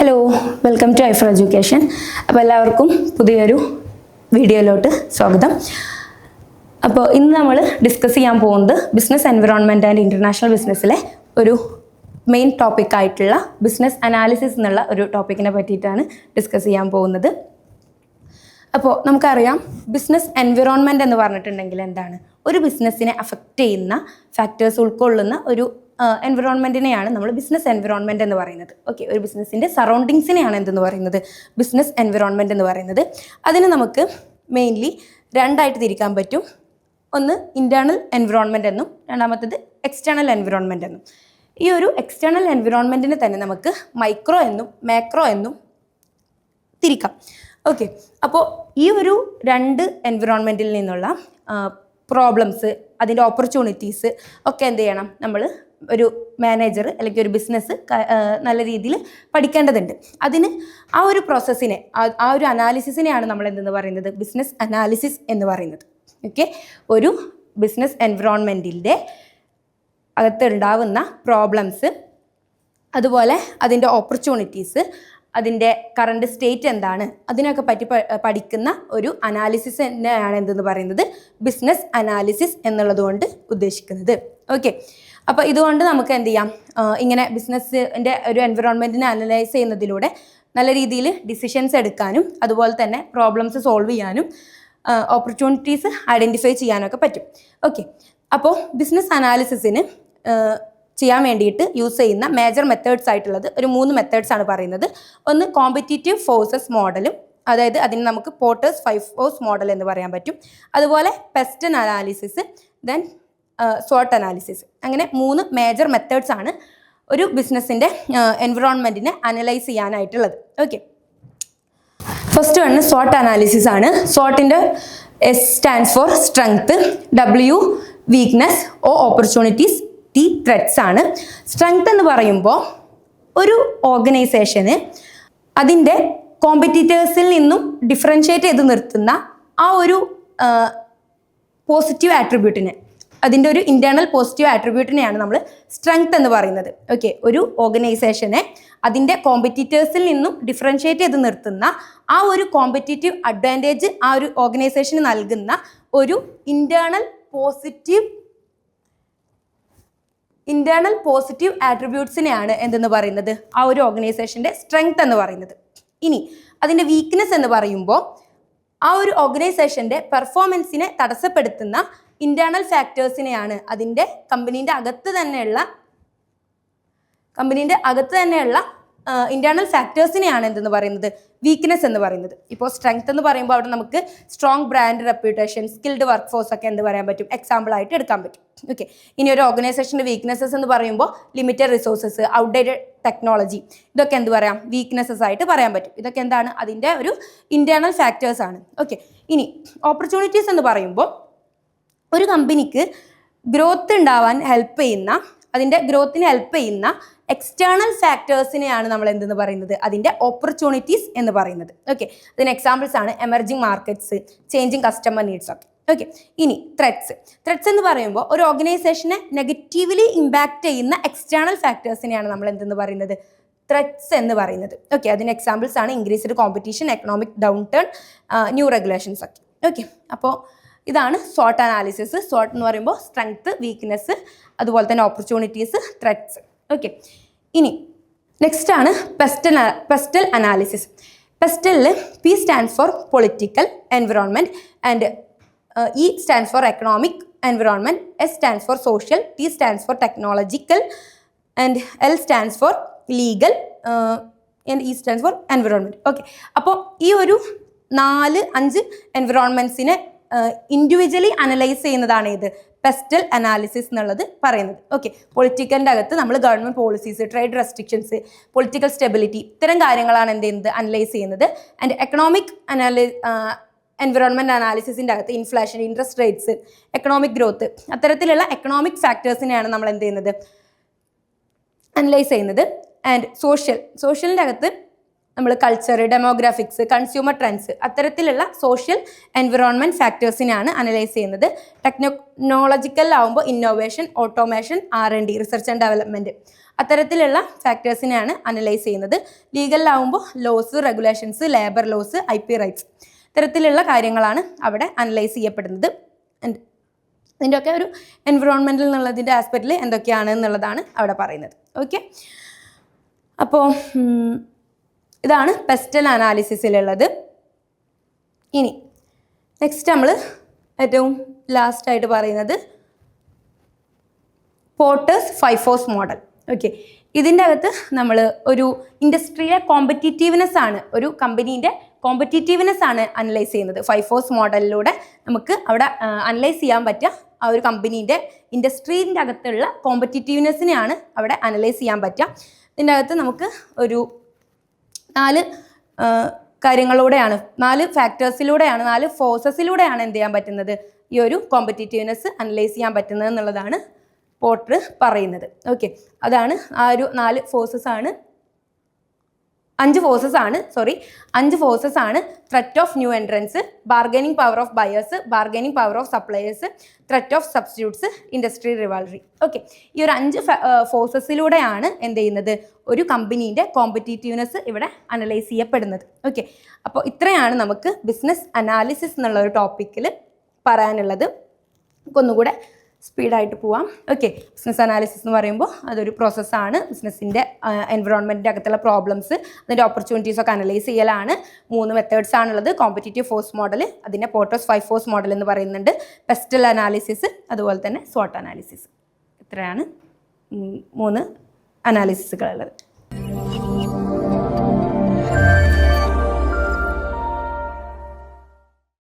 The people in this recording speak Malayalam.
ഹലോ വെൽക്കം ടു ഐഫർ എഡ്യൂക്കേഷൻ അപ്പോൾ എല്ലാവർക്കും പുതിയൊരു വീഡിയോയിലോട്ട് സ്വാഗതം. അപ്പോൾ ഇന്ന് നമ്മൾ ഡിസ്കസ് ചെയ്യാൻ പോകുന്നത് ബിസിനസ് എൻവിറോൺമെന്റ് ആൻഡ് ഇന്റർനാഷണൽ ബിസിനസ്സിലെ ഒരു മെയിൻ ടോപ്പിക് ആയിട്ടുള്ള ബിസിനസ് അനാലിസിസ് എന്നുള്ള ഒരു ടോപ്പിക്കിനെ പറ്റിയിട്ടാണ് ഡിസ്കസ് ചെയ്യാൻ പോകുന്നത്. അപ്പോൾ നമുക്കറിയാം ബിസിനസ് എൻവിറോൺമെന്റ് എന്ന് പറഞ്ഞിട്ടുണ്ടെങ്കിൽ എന്താണ്? ഒരു ബിസിനസ്സിനെ അഫക്റ്റ് ചെയ്യുന്ന ഫാക്ടേഴ്സ് ഉൾക്കൊള്ളുന്ന ഒരു എൻവിറോൺമെന്റിനെയാണ് നമ്മൾ ബിസിനസ് എൻവിറോൺമെന്റ് എന്ന് പറയുന്നത്. ഓക്കെ ഒരു ബിസിനസ്സിന്റെ സറൗണ്ടിങ്സിനെയാണ് എന്തെന്ന് പറയുന്നത്? ബിസിനസ് എൻവിറോൺമെന്റ് എന്ന് പറയുന്നത്. അതിന് നമുക്ക് മെയിൻലി രണ്ടായിട്ട് തിരിക്കാൻ പറ്റും. ഒന്ന് ഇന്റേർണൽ എൻവിറോൺമെന്റ് എന്നും രണ്ടാമത്തേത് എക്സ്റ്റേണൽ എൻവിറോൺമെന്റ് എന്നും. ഈ ഒരു എക്സ്റ്റേണൽ എൻവിറോൺമെന്റിനെ തന്നെ നമുക്ക് മൈക്രോ എന്നും മാക്രോ എന്നും തിരിക്കാം. ഓക്കെ അപ്പോൾ ഈ ഒരു രണ്ട് എൻവിറോൺമെന്റിൽ നിന്നുള്ള പ്രോബ്ലംസ് അതിന്റെ ഓപ്പർച്യൂണിറ്റീസ് ഒക്കെ എന്ത് ചെയ്യണം? നമ്മൾ ഒരു മാനേജർ അല്ലെങ്കിൽ ഒരു ബിസിനസ് നല്ല രീതിയിൽ പഠിക്കേണ്ടതുണ്ട്. അതിന് ആ ഒരു പ്രോസസ്സിനെ ആ- ഒരു അനാലിസിസിനെയാണ് നമ്മൾ എന്തെന്ന് പറയുന്നത്? ബിസിനസ് അനാലിസിസ് എന്ന് പറയുന്നത്. ഓക്കെ ഒരു ബിസിനസ് എൻവറോൺമെന്റിന്റെ അകത്തുണ്ടാവുന്ന പ്രോബ്ലംസ് അതുപോലെ അതിന്റെ ഓപ്പർച്യൂണിറ്റീസ് അതിന്റെ കറണ്ട് സ്റ്റേറ്റ് എന്താണ്? അതിനൊക്കെ പറ്റി പഠിക്കുന്ന ഒരു അനാലിസിസ് തന്നെയാണ് എന്തെന്ന് പറയുന്നത്? ബിസിനസ് അനാലിസിസ് എന്നുള്ളതുകൊണ്ട് ഉദ്ദേശിക്കുന്നത്. ഓക്കെ അപ്പോൾ ഇതുകൊണ്ട് നമുക്ക് എന്ത് ചെയ്യാം? ഇങ്ങനെ ബിസിനസ്സിന്റെ ഒരു എൻവിറോൺമെന്റിനെ അനലൈസ് ചെയ്യുന്നതിലൂടെ നല്ല രീതിയിൽ ഡിസിഷൻസ് എടുക്കാനും അതുപോലെ തന്നെ പ്രോബ്ലംസ് സോൾവ് ചെയ്യാനും ഓപ്പർച്യൂണിറ്റീസ് ഐഡന്റിഫൈ ചെയ്യാനൊക്കെ പറ്റും. ഓക്കെ അപ്പോൾ ബിസിനസ് അനാലിസിസിന് ചെയ്യാൻ വേണ്ടിയിട്ട് യൂസ് ചെയ്യുന്ന മേജർ മെത്തേഡ്സ് ആയിട്ടുള്ളത് ഒരു മൂന്ന് മെത്തേഡ്സ് ആണ് പറയുന്നത്. ഒന്ന് കോമ്പറ്റീറ്റീവ് ഫോഴ്സസ് മോഡലും അതായത് അതിന് നമുക്ക് പോട്ടേഴ്സ് ഫൈവ് ഫോഴ്സ് മോഡൽ എന്ന് പറയാൻ പറ്റും. അതുപോലെ പെസ്റ്റ് അനാലിസിസ് ദെൻ സോട്ട് അനാലിസിസ് അങ്ങനെ മൂന്ന് മേജർ മെത്തേഡ്സ് ആണ് ഒരു ബിസിനസ്സിന്റെ എൻവിറോൺമെന്റിനെ അനലൈസ് ചെയ്യാനായിട്ടുള്ളത്. ഓക്കെ ഫസ്റ്റ് വണ് സോട്ട് അനാലിസിസ് ആണ്. സോട്ടിന്റെ S stands for strength W weakness O opportunities T threats ആണ്. സ്ട്രെങ്ത് എന്ന് പറയുമ്പോൾ ഒരു ഓർഗനൈസേഷന് അതിന്റെ കോമ്പറ്റീറ്റേഴ്സിൽ നിന്നും ഡിഫറൻഷ്യേറ്റ് ചെയ്ത് നിർത്തുന്ന ആ ഒരു പോസിറ്റീവ് ആട്രിബ്യൂട്ടിനെ അതിന്റെ ഒരു ഇന്റേർണൽ പോസിറ്റീവ് ആട്രിബ്യൂട്ടിനെയാണ് നമ്മൾ സ്ട്രെങ്ത് എന്ന് പറയുന്നത്. ഓക്കെ ഒരു ഓർഗനൈസേഷനെ അതിന്റെ കോമ്പറ്റീറ്റേഴ്സിൽ നിന്നും ഡിഫറൻഷ്യേറ്റ് ചെയ്ത് നിർത്തുന്ന ആ ഒരു കോമ്പറ്റീറ്റീവ് അഡ്വാന്റേജ് ആ ഒരു ഓർഗനൈസേഷന് നൽകുന്ന ഒരു ഇന്റേർണൽ പോസിറ്റീവ് ഇന്റേർണൽ പോസിറ്റീവ് ആട്രിബ്യൂട്ട്സിനെയാണ് എന്തെന്ന് പറയുന്നത്? ആ ഒരു ഓർഗനൈസേഷന്റെ സ്ട്രെങ്ത് എന്ന് പറയുന്നത്. ഇനി അതിന്റെ വീക്ക്നെസ് എന്ന് പറയുമ്പോൾ ആ ഒരു ഓർഗനൈസേഷന്റെ പെർഫോമൻസിനെ തടസ്സപ്പെടുത്തുന്ന ഇന്റേണൽ ഫാക്ടേഴ്സിനെയാണ് അതിന്റെ കമ്പനീന്റെ അകത്ത് തന്നെയുള്ള കമ്പനീന്റെ അകത്ത് തന്നെയുള്ള ഇന്റേണൽ ഫാക്ടേഴ്സിനെയാണ് എന്തെന്ന് പറയുന്നത്? വീക്ക്നെസ് എന്ന് പറയുന്നത്. ഇപ്പോൾ സ്ട്രെങ്ത് എന്ന് പറയുമ്പോൾ അവിടെ നമുക്ക് strong brand reputation skilled workforce എന്ത് പറയാൻ പറ്റും? എക്സാമ്പിൾ ആയിട്ട് എടുക്കാൻ പറ്റും. ഓക്കെ ഇനി ഒരു ഓർഗനൈസേഷന്റെ വീക്ക്നെസ്സസ് എന്ന് പറയുമ്പോൾ ലിമിറ്റഡ് റിസോഴ്സസ് ഔട്ട്ഡേറ്റഡ് ടെക്നോളജി ഇതൊക്കെ എന്ത് പറയാം? വീക്ക്നെസ്സസ് ആയിട്ട് പറയാൻ പറ്റും. ഇതൊക്കെ എന്താണ്? അതിന്റെ ഒരു ഇന്റേണൽ ഫാക്ടേഴ്സ് ആണ്. ഓക്കെ ഇനി ഓപ്പർച്യൂണിറ്റീസ് എന്ന് പറയുമ്പോൾ ഒരു കമ്പനിക്ക് ഗ്രോത്ത് ഉണ്ടാവാൻ ഹെൽപ്പ് ചെയ്യുന്ന അതിന്റെ ഗ്രോത്തിന് ഹെൽപ്പ് ചെയ്യുന്ന എക്സ്റ്റേണൽ ഫാക്ടേഴ്സിനെയാണ് നമ്മൾ എന്തെന്ന് പറയുന്നത്? അതിന്റെ ഓപ്പർച്യൂണിറ്റീസ് എന്ന് പറയുന്നത്. ഓക്കെ അതിന് എക്സാമ്പിൾസ് ആണ് emerging markets changing customer needs ഒക്കെ. ഓക്കെ ഇനി ത്രെഡ്സ് ത്രെഡ്സ് എന്ന് പറയുമ്പോൾ ഒരു ഓർഗനൈസേഷനെ നെഗറ്റീവ്ലി ഇമ്പാക്റ്റ് ചെയ്യുന്ന എക്സ്റ്റേണൽ ഫാക്ടേഴ്സിനെയാണ് നമ്മൾ എന്തെന്ന് പറയുന്നത്? ത്രെഡ്സ് എന്ന് പറയുന്നത്. ഓക്കെ അതിന് എക്സാമ്പിൾസ് ആണ് increased competition economic downturn new regulations ഒക്കെ. ഓക്കെ അപ്പോൾ ഇതാണ് സോട്ട് അനാലിസിസ് സോട്ട് എന്ന് പറയുമ്പോൾ സ്ട്രെങ്ത്ത് വീക്ക്നെസ് അതുപോലെ തന്നെ ഓപ്പർച്യൂണിറ്റീസ് ത്രെറ്റ്സ് ഓക്കെ ഇനി നെക്സ്റ്റ് ആണ് PESTEL PESTEL analysis പെസ്റ്റലിൽ P stands for political environment and E stands for economic environment S stands for social T stands for technological and L stands for legal and E stands for environment okay അപ്പോൾ ഈ ഒരു നാല് അഞ്ച് എൻവിറോൺമെന്റ്സിനെ ഇൻഡിവിജ്വലി അനലൈസ് ചെയ്യുന്നതാണ് ഇത്. പെസ്റ്റൽ അനാലിസിസ് എന്നുള്ളത് പറയുന്നത്. ഓക്കെ പൊളിറ്റിക്കലിന്റെ അകത്ത് നമ്മൾ government policies trade restrictions political stability ഇത്തരം കാര്യങ്ങളാണ് എന്ത് ചെയ്യുന്നത്? അനലൈസ് ചെയ്യുന്നത്. ആൻഡ് എക്കണോമിക് അനാലി എൻവിറോൺമെന്റ് അനാലിസിസിന്റെ അകത്ത് inflation interest rates economic growth അത്തരത്തിലുള്ള എക്കണോമിക് ഫാക്ടേഴ്സിനെയാണ് നമ്മൾ എന്ത് ചെയ്യുന്നത്? അനലൈസ് ചെയ്യുന്നത്. ആൻഡ് സോഷ്യൽ സോഷ്യലിന്റെ അകത്ത് നമ്മൾ കൾച്ചർ ഡെമോഗ്രാഫിക്സ് കൺസ്യൂമർ ട്രെൻഡ്സ് അത്തരത്തിലുള്ള സോഷ്യൽ എൻവിറോൺമെന്റ് ഫാക്ടേഴ്സിനെയാണ് അനലൈസ് ചെയ്യുന്നത്. ടെക്നോളജിക്കൽ ആവുമ്പോൾ innovation automation R N D research and development അത്തരത്തിലുള്ള ഫാക്ടേഴ്സിനെയാണ് അനലൈസ് ചെയ്യുന്നത്. ലീഗലിലാവുമ്പോൾ laws regulations labour laws I P rights ഇത്തരത്തിലുള്ള കാര്യങ്ങളാണ് അവിടെ അനലൈസ് ചെയ്യപ്പെടുന്നത്. ഇതിന്റെയൊക്കെ ഒരു എൻവിറോൺമെന്റിൽ എന്നുള്ളതിന്റെ ആസ്പെക്റ്റിൽ എന്തൊക്കെയാണ് എന്നുള്ളതാണ് അവിടെ പറയുന്നത്. ഓക്കെ അപ്പോൾ ഇതാണ് പെസ്റ്റൽ അനാലിസിസിലുള്ളത് ഇനി നെക്സ്റ്റ് നമ്മൾ ഏറ്റവും ലാസ്റ്റായിട്ട് പറയുന്നത് പോട്ടേഴ്സ് ഫൈഫോസ് മോഡൽ ഓക്കെ ഇതിന്റെ അകത്ത് നമ്മൾ ഒരു ഇൻഡസ്ട്രിയിലെ കോമ്പറ്റീറ്റീവ്നെസ് ആണ് ഒരു കമ്പനീന്റെ കോമ്പറ്റീറ്റീവ്നെസ് ആണ് അനലൈസ് ചെയ്യുന്നത്. ഫൈഫോസ് മോഡലിലൂടെ നമുക്ക് അവിടെ അനലൈസ് ചെയ്യാൻ പറ്റുക. ആ ഒരു കമ്പനീന്റെ ഇൻഡസ്ട്രീന്റെ അകത്തുള്ള കോമ്പറ്റീറ്റീവ്നെസ്സിനെയാണ് അവിടെ അനലൈസ് ചെയ്യാൻ പറ്റുക. ഇതിന്റെ അകത്ത് നമുക്ക് ഒരു നാല് കാര്യങ്ങളിലൂടെയാണ് നാല് ഫാക്ടേഴ്സിലൂടെയാണ് നാല് ഫോഴ്സസിലൂടെയാണ് എന്ത് ചെയ്യാൻ പറ്റുന്നത്? ഈ ഒരു കോമ്പറ്റീറ്റീവ്നെസ് അനലൈസ് ചെയ്യാൻ പറ്റുന്നത് എന്നുള്ളതാണ് പോട്ടർ പറയുന്നത്. ഓക്കെ അതാണ് ആ ഒരു നാല് ഫോഴ്സസ് ആണ് അഞ്ച് ഫോഴ്സസ് ആണ് സോറി അഞ്ച് ഫോഴ്സസ് ആണ് threat of new entrants bargaining power of buyers bargaining power of suppliers threat of substitutes industry rivalry okay ഈ ഒരു അഞ്ച് ഫോഴ്സസിലൂടെയാണ് എന്ത് ചെയ്യുന്നത്? ഒരു കമ്പനീന്റെ കോമ്പറ്റീറ്റീവ്നെസ് ഇവിടെ അനലൈസ് ചെയ്യപ്പെടുന്നത്. ഓക്കെ അപ്പോൾ ഇത്രയാണ് നമുക്ക് ബിസിനസ് അനാലിസിസ് എന്നുള്ള ഒരു ടോപ്പിക്കിൽ പറയാനുള്ളത്. നമുക്കൊന്നുകൂടെ സ്പീഡായിട്ട് പോവാം. ഓക്കെ ബിസിനസ് അനാലിസിസ് എന്ന് പറയുമ്പോൾ അതൊരു പ്രോസസ്സാണ് ബിസിനസ്സിന്റെ എൻവറോൺമെന്റിന്റെ അകത്തുള്ള പ്രോബ്ലംസ് അതിന്റെ ഓപ്പർച്യൂണിറ്റീസ് ഒക്കെ അനലൈസ് ചെയ്യലാണ്. മൂന്ന് മെത്തേഡ്സ് ആണുള്ളത്. കോമ്പറ്റേറ്റീവ് ഫോഴ്സ് മോഡൽ അതിന്റെ പോട്ടോസ് ഫൈവ് ഫോഴ്സ് മോഡൽ എന്ന് പറയുന്നുണ്ട്. പെസ്റ്റൽ അനാലിസിസ് അതുപോലെ തന്നെ സോട്ട് അനാലിസിസ് ഇത്രയാണ് മൂന്ന് അനാലിസിസുകളുള്ളത്